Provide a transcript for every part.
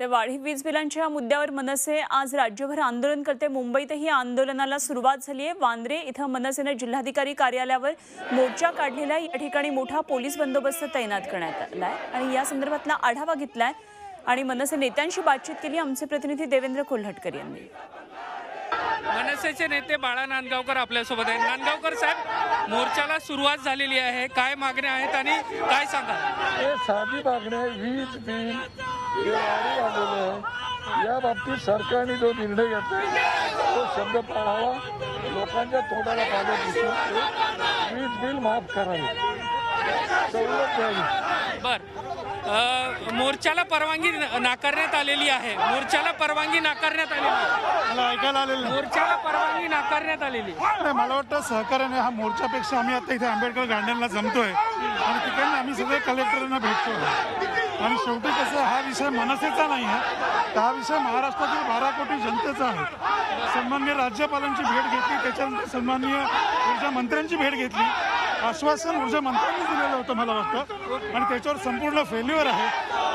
ते वाढीव वीज बिलांच्या मुद्द्यावर मनसे आज राज्यभर आंदोलन करते. मुंबईतही आंदोलनाला सुरुवात झाली आहे. वांद्रे इथं मनसेनं जिल्हाधिकारी कार्यालयावर मोर्चा काढलेला आहे. या ठिकाणी मोठा पोलीस बंदोबस्त तैनात करण्यात आला आहे आणि या संदर्भातला आढावा घेतलाय आणि मनसे नेत्यांशी बातचीत केली. आमचे प्रतिनिधी देवेंद्र कोल्हटकर यांनी. मनसेचे नेते बाळा नांदगावकर आपल्यासोबत आहेत. नांदगावकर साहेब मोर्चाला सुरुवात झालेली आहे. काय मागण्या आहेत आणि काय सांगा हे साधी मागणी आहे. वीज बिल या बाबतीत सरकारने जो निर्णय घेतला तो शब्द पाळावा. लोकांच्या तोंडाला पाणी दिसून वीज बिल माफ करावे. सवलत द्यावी. बर. मोर्चाला परवानगी न- नाकारण्यात आलेली आहे. मोर्चाला परवानगी नाकारण्यात आलेली आहे. मला ऐकायला आलेलं नाही. मोर्चाला परवानगी नाकारण्यात आलेली. नाही मला वाटतं सहकार्याने हा मोर्चापेक्षा आम्ही आता इथे आंबेडकर गार्डनला जमतोय. आणि तिकडे सगळे कलेक्टरांना भेटतो. आणि शेवटी कसं हा विषय मनसेचा नाही आहे. तर हा विषय महाराष्ट्रातील बारा कोटी जनतेचा आहे. सन्माननीय राज्यपालांची भेट घेतली त्याच्यानंतर सन्माननीय ऊर्जा मंत्र्यांची भेट घेतली. आश्वासन ऊर्जा मंत्र्यांनी दिलेलं होतं मला वाटतं. आणि त्याच्यावर संपूर्ण फेल्युअर आहे.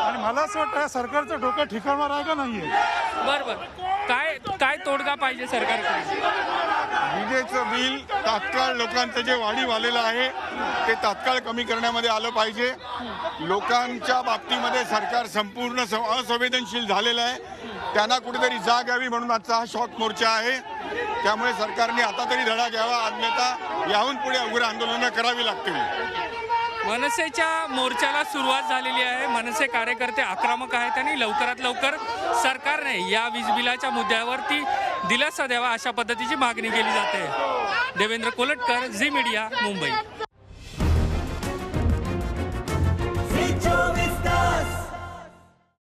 आणि मला असं वाटतं सरकारचं डोकं ठिकाणवर आहे का नाही आहे बरोबर काय काय तोडगा पाहिजे सरकारकडे विजेचं बिल तात्काळ लोकांचं जे वाढीव आलेलं आहे ते तात्काळ कमी करण्यामध्ये आलं पाहिजे. लोकांच्या बाबतीमध्ये सरकार संपूर्ण असंवेदनशील झालेलं आहे. त्यांना कुठेतरी जाग यावी म्हणून आजचा हा शॉक मोर्चा आहे. त्यामुळे सरकारने आता तरी धडा घ्यावा अन्यथा याहून पुढे उग्र आंदोलनं करावी लागतील. मनसेच्या मोर्चाला सुरुवात झालेली आहे. मनसे कार्यकर्ते आक्रमक आहेत आणि लवकरात लवकर सरकारने या वीज बिलाच्या मुद्द्यावरती दिलासा द्यावा अशा पद्धतीची मागणी केली जाते. Devendra Kolatkar Zee media Mumbai.